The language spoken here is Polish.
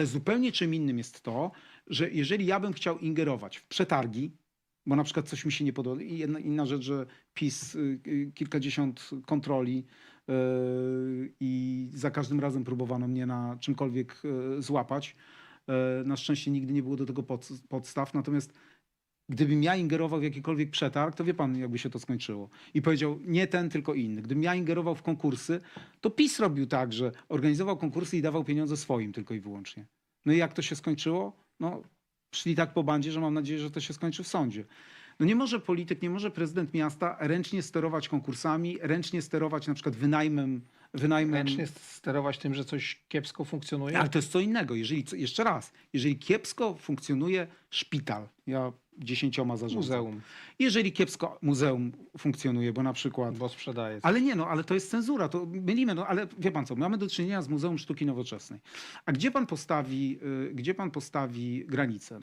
Ale zupełnie czym innym jest to, że jeżeli ja bym chciał ingerować w przetargi, bo na przykład coś mi się nie podoba, i jedna, inna rzecz, że PiS y, y, kilkadziesiąt kontroli y, i za każdym razem próbowano mnie na czymkolwiek złapać. Na szczęście nigdy nie było do tego pod, podstaw, natomiast gdybym ja ingerował w jakikolwiek przetarg, to wie pan, jakby się to skończyło. I powiedział, nie ten, tylko inny. Gdybym ja ingerował w konkursy, to PiS robił tak, że organizował konkursy i dawał pieniądze swoim tylko i wyłącznie. No i jak to się skończyło? No, szli tak po bandzie, że mam nadzieję, że to się skończy w sądzie. No nie może polityk, nie może prezydent miasta ręcznie sterować konkursami, ręcznie sterować na przykład wynajmem. Wynajmem Ręcznie sterować tym, że coś kiepsko funkcjonuje. ale to jest co innego. Jeżeli, jeszcze raz, jeżeli kiepsko funkcjonuje szpital, ja dziesięcioma zarządzam. Muzeum, Jeżeli kiepsko muzeum funkcjonuje, bo na przykład... bo sprzedaje. Ale nie, no, ale to jest cenzura, to mylimy, no, ale wie pan co, mamy do czynienia z Muzeum Sztuki Nowoczesnej. A gdzie pan postawi, y, gdzie pan postawi granicę?